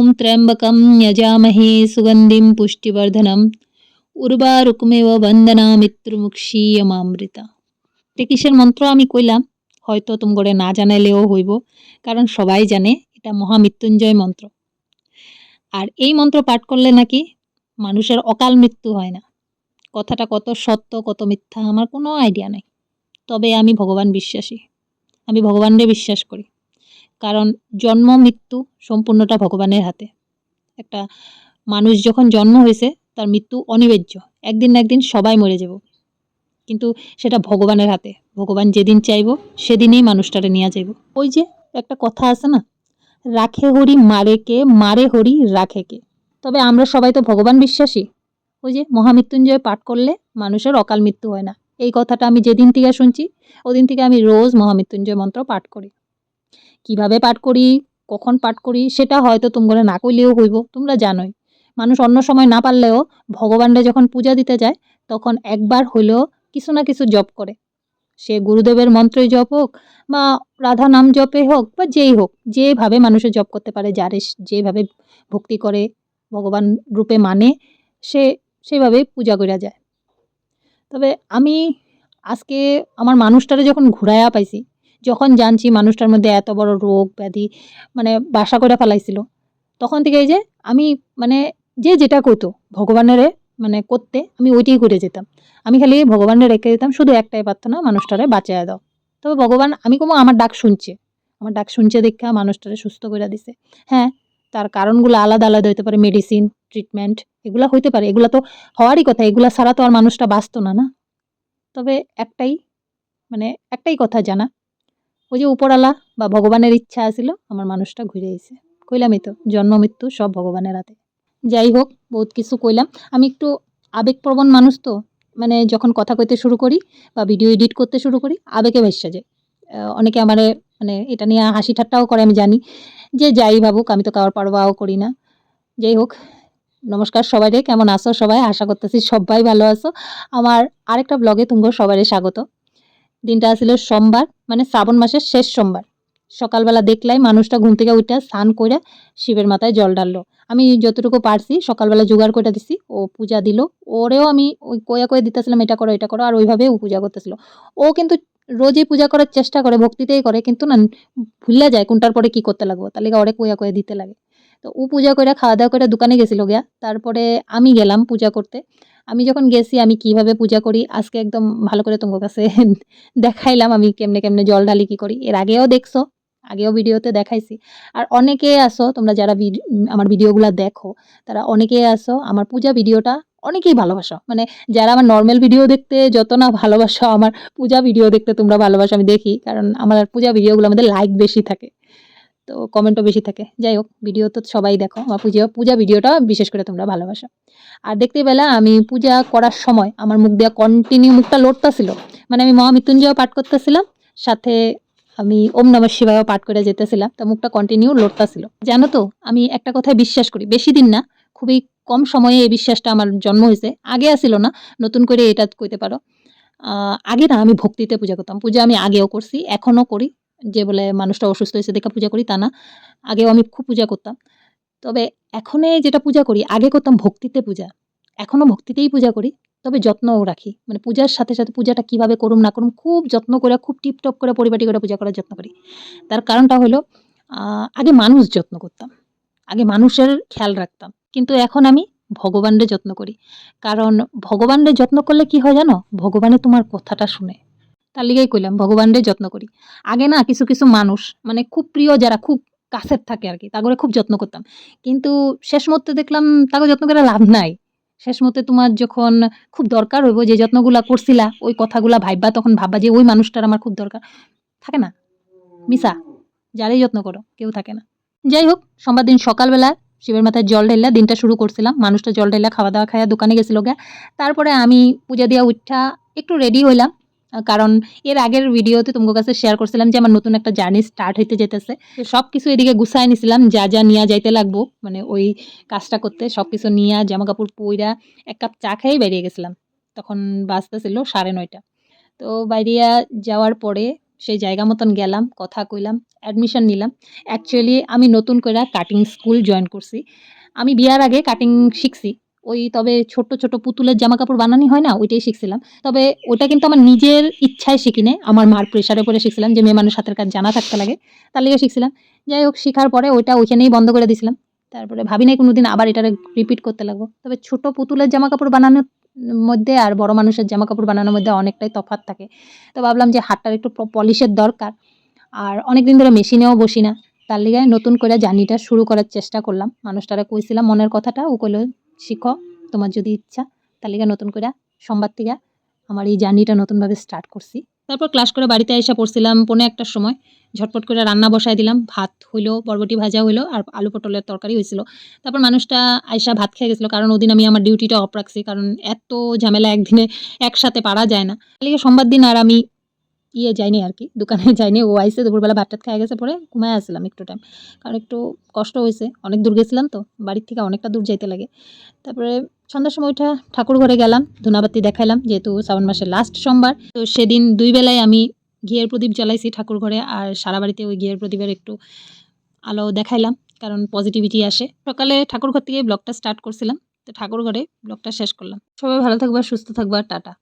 ওম ত্র্যম্বকম যজামহে সুগন্ধিম পুষ্টিবর্ধনম উর্বারুকমেব বন্দনা মৃত্যুমুক্ষীয়মামৃতা এটা কিসের মন্ত্র আমি কইলাম? হয়তো তোমগড়ে না জানাইলেও হইব, কারণ সবাই জানে এটা মহামৃত্যুঞ্জয় মন্ত্র। আর এই মন্ত্র পাঠ করলে নাকি মানুষের অকাল মৃত্যু হয় না। কথাটা কত সত্য, কত মিথ্যা, আমার কোনো আইডিয়া নাই। তবে আমি ভগবান বিশ্বাসী। আমি ভগবানরে বিশ্বাস করি। কারণ জন্ম, মৃত্যু সম্পূর্ণটা ভগবানের হাতে। একটা মানুষ যখন জন্ম হয়েছে, তার মৃত্যু অনিবার্য। একদিন না একদিন সবাই মরে যাব। কিন্তু সেটা ভগবানের হাতে। ভগবান যেদিন চাইব, সেদিনেই মানুষটারে নিয়ে যাইব। ওই যে একটা কথা আছে না, রাখে হরি মারে কে, মারে হরি রাখে কে। তবে আমরা সবাই তো ভগবান বিশ্বাসী। ওই যে মহামৃত্যুঞ্জয় পাঠ করলে মানুষের অকাল মৃত্যু হয় না। এই কথাটা আমি যেদিন থেকে শুনছি, ওদিন থেকে আমি রোজ মহামৃত্যুঞ্জয় মন্ত্র পাঠ করি। কীভাবে পাঠ করি, কখন পাঠ করি, সেটা হয়তো তোমরা না কইলেও হইব, তোমরা জানোই। মানুষ অন্য সময় না পারলেও ভগবানরা যখন পূজা দিতে যায়, তখন একবার হইলেও কিছু না কিছু জপ করে। সে গুরুদেবের মন্ত্রই জপ হোক বা রাধা নাম জপে হোক বা যেই হোক, যেভাবে মানুষে জপ করতে পারে, যারে যেভাবে ভক্তি করে, ভগবান রূপে মানে সে, সেভাবেই পূজা করা যায়। তবে আমি আজকে আমার মানুষটারে যখন ঘুরাইয়া পাইছি যখন জানছি মানুষটার মধ্যে এত বড় রোগ ব্যাধি মানে বাসা করে ফেলাইছিল, তখন থেকে এই যে আমি মানে যে যেটা কইতো ভগবানের মানে করতে আমি ওইটাই করে যেতাম। আমি খালি ভগবানের রেখে দিতাম, শুধু একটাই প্রার্থনা, মানুষটারে বাঁচাইয়া দাও। তবে ভগবান, আমি কোনো আমার ডাক শুনছে। আমার ডাক শুনছে দেখা মানুষটারে সুস্থ করে দিছে। হ্যাঁ তার কারণগুলো আলাদা আলাদা হতে পারে, মেডিসিন, ট্রিটমেন্ট, এগুলো হইতে পারে। এগুলা তো হওয়ারই কথা, এগুলো ছাড়া তো আর মানুষটা বাঁচত না না? তবে একটাই মানে একটাই কথা জানা। ওই যে উপরালা বা ভগবানের ইচ্ছা আছিল, আমার মানুষটা ঘুরে এসে কইলামই তো, জন্ম, মৃত্যু সব ভগবানের হাতে। যাই হোক, বহুত কিছু কইলাম। আমি একটু আবেগপ্রবণ মানুষ তো মানে যখন কথা কইতে শুরু করি বা ভিডিও এডিট করতে শুরু করি, আবেগে ভেসে যায় অনেকে আমারে মানে এটা নিয়ে হাসি ঠাট্টাও করে, আমি জানি। যে যাই ভাবুক, আমি তো কারোর পারবাও করি না। যাই হোক, নমস্কার সবাই রে কেমন আছো সবাই? আশা করতেছি সবাই ভালো আছো। আমার আরেকটা ব্লগে তুমগো সবারই স্বাগত। দিনটা ছিল সোমবার মানে শ্রাবণ মাসের শেষ সোমবার। সকালবেলা দেখলাই মানুষটা ঘুম থেকে উঠে স্নান করে শিবের মাথায় জল ঢাললো। আমি যতটুকু পারছি সকালবেলা জোগাড় করে দিছি, ও পূজা দিল। ওরেও আমি ওই কয়া কয়ে দিতেছিলাম, এটা করো এটা করো, আর ওইভাবে ও পূজা করতেছিল। ও কিন্তু রোজই পূজা করার চেষ্টা করে, ভক্তিতেই করে, কিন্তু না, ভুলে যায় কোনটার পরে কি করতে লাগবো তাহলে ওরে কয়া কয়ে দিতে লাগে। তো ও পূজা করে খাওয়া দাওয়া করে দোকানে গেছিল গিয়া, তারপরে আমি গেলাম পূজা করতে। আমি যখন গেছি, আমি কীভাবে পূজা করি, আজকে একদম ভালো করে তোমার কাছে দেখাইলাম আমি কেমনে কেমনে জল ঢালি কি করি। এর আগেও দেখছ, আগেও ভিডিওতে দেখাইছি। আর অনেকে আসো, তোমরা যারা আমার ভিডিওগুলো দেখো, তারা অনেকেই আসো, আমার পূজা ভিডিওটা অনেকেই ভালোবাসো। মানে যারা আমার নর্মাল ভিডিও দেখতে যত না ভালোবাসো, আমার পূজা ভিডিও দেখতে তোমরা ভালোবাসো, আমি দেখি। কারণ আমার পূজা ভিডিওগুলো আমাদের লাইক বেশি থাকে। তো কমেন্টও বেশি থাকে। যাই হোক ভিডিও তো সবাই দেখো। আমার পূজা পূজা ভিডিওটা বিশেষ করে তোমরা ভালোবাসো। আর দেখতে পেলা, আমি পূজা করার সময় আমার মুখ দেওয়া কন্টিনিউ মুখটা লড়তাছিল। মানে আমি মহামৃত্যুঞ্জয় পাঠ করতেছিলাম, সাথে আমি ওম নম শিবায় পাঠ করে যেতেছিলাম, তো মুখটা কন্টিনিউ লড়তাছিল। জানো তো, আমি একটা কথায় বিশ্বাস করি, বেশি দিন না, খুবই কম সময়ে এই বিশ্বাসটা আমার জন্ম হয়েছে। আগে আসিল না, নতুন করে এটা কইতে পারো। আগে না, আমি ভক্তিতে পূজা করতাম। পূজা আমি আগেও করছি, এখনও করি। যে বলে মানুষটা অসুস্থ হয়েছে দেখা পূজা করি তা না। আগেও আমি খুব পূজা করতাম। তবে এখনে যেটা পূজা করি, আগে করতাম ভক্তিতে পূজা। এখনও ভক্তিতেই পূজা করি, তবে যত্নও রাখি। মানে পূজার সাথে সাথে পূজাটা কীভাবে করুম না করুম খুব যত্ন করে, খুব টিপটপ করে পরিপাটি করে পূজা করার যত্ন করি। তার কারণটা হলো আগে মানুষ যত্ন করতাম। আগে মানুষের খেয়াল রাখতাম। কিন্তু এখন আমি ভগবানের যত্ন করি। কারণ ভগবানের যত্ন করলে কি হয় জানো? ভগবানে তোমার কথাটা শুনে। তার লিগেই কইলাম, ভগবানের যত্ন করি। আগে না কিছু কিছু মানুষ মানে খুব প্রিয় যারা খুব কাছের থাকে আর কি, তাগরে খুব যত্ন করতাম। কিন্তু শেষ মুহূর্তে দেখলাম তাকে যত্ন করে লাভ নাই। শেষ মুহূর্তে তোমার যখন খুব দরকার হইব যে যত্নগুলা করছিলা, ওই কথাগুলা ভাববা তখন ভাববা যে ওই মানুষটার আমার খুব দরকার। থাকে না? মিসা, যারাই যত্ন করো, কেউ থাকে না। যাই হোক, সোমবার দিন সকালবেলা শিবের মাথায় জল ঢেলা দিনটা শুরু করছিলাম। মানুষটা জল ঢেলা খাওয়া দাওয়া খাওয়া দোকানে গেছিল গা। তারপরে আমি পূজা দিয়া উঠা একটু রেডি হইলাম। কারণ এর আগের ভিডিওতে তোমার কাছে শেয়ার করছিলাম যে আমার নতুন একটা জার্নি স্টার্ট হইতে যেতেছে। সব কিছু এদিকে গুছাই নিছিলাম, যা যা নিয়ে যাইতে লাগবো মানে ওই কাজটা করতে সব কিছু নিয়ে জামা কাপড় পইরা এক কাপ চা খেয়েই বেরিয়ে গেছিলাম। তখন বাজতেছিল সাড়ে নয়টা। তো বাইরিয়া যাওয়ার পরে সেই জায়গা মতন গেলাম, কথা কইলাম অ্যাডমিশন নিলাম। অ্যাকচুয়ালি আমি নতুন করে কাটিং স্কুল জয়েন করছি। আমি বিয়ার আগে কাটিং শিখছি। ওই তবে ছোট্ট ছোট পুতুলের জামা কাপড় বানানি হয় না? ওইটাই শিখছিলাম। তবে ওটা কিন্তু আমার নিজের ইচ্ছায় শিখি নাই আমার মার প্রেশারে পরে শিখছিলাম যে মেয়ে মানুষ হাতের কাজ জানা থাকতে লাগে। তার লিগে শিখছিলাম। যাই হোক, শেখার পরে ওইটা ওইখানেই বন্ধ করে দিছিলাম। তারপরে ভাবি নাই কোনোদিন আবার এটা রিপিট করতে লাগবো। তবে ছোট পুতুলের জামা কাপড় বানানোর মধ্যে আর বড় মানুষের জামা কাপড় বানানোর মধ্যে অনেকটাই তফাৎ থাকে। তো ভাবলাম যে, হাতটার একটু পলিশের দরকার। আর অনেক দিন ধরে মেশিনেও বসি না তার লিগে নতুন করে জার্নিটা শুরু করার চেষ্টা করলাম। মানুষটারে কইছিলাম মনের কথাটা। ও কইলো শিখো। তোমার যদি ইচ্ছা তাহলে নতুন করে সোমবার থেকে আমার এই জার্নিটা নতুনভাবে স্টার্ট করছি। তারপর ক্লাস করে বাড়িতে এসে পড়ছিলাম পৌনে একটার সময়। ঝটপট করে রান্না বসায় দিলাম, ভাত হইল, বরবটি ভাজা হইল আর আলু পটলের তরকারি হয়েছিল তারপর মানুষটা আয়সা ভাত খেয়ে গেছিল কারণ ওদিন আমি আমার ডিউটিটা অফ রাখছি কারণ এত ঝামেলা একদিনে একসাথে পারা যায় না। তাহলে সোমবার দিন আর আমি ইয়ে যাইনি আর কি দোকানে যাইনি ও আইসে দুপুরবেলা ভাত টাত খেয়ে গেছে পরে ঘুমায় আসছিলাম একটু টাইম কারণ একটু কষ্ট হয়েছে, অনেক দূর গেছিলাম তো, বাড়ির থেকে অনেকটা দূর যাইতে লাগে। তারপরে সন্ধ্যার সময় ওইটা ঠাকুর ঘরে গেলাম, ধুনাবাতি দেখাইলাম, যেহেতু শ্রাবণ মাসের লাস্ট সোমবার, তো সেদিন দুই বেলায় আমি ঘিয়ের প্রদীপ জ্বালাইছি ঠাকুর ঘরে, আর সারা বাড়িতে ওই ঘিয়ের প্রদীপের একটু আলো দেখাইলাম, কারণ পজিটিভিটি আসে। সকালে ঠাকুর ঘর থেকে ব্লগটা স্টার্ট করছিলাম, তো ঠাকুর ঘরে ব্লগটা শেষ করলাম। সবাই ভালো থাকবা, সুস্থ থাকবা, টাটা।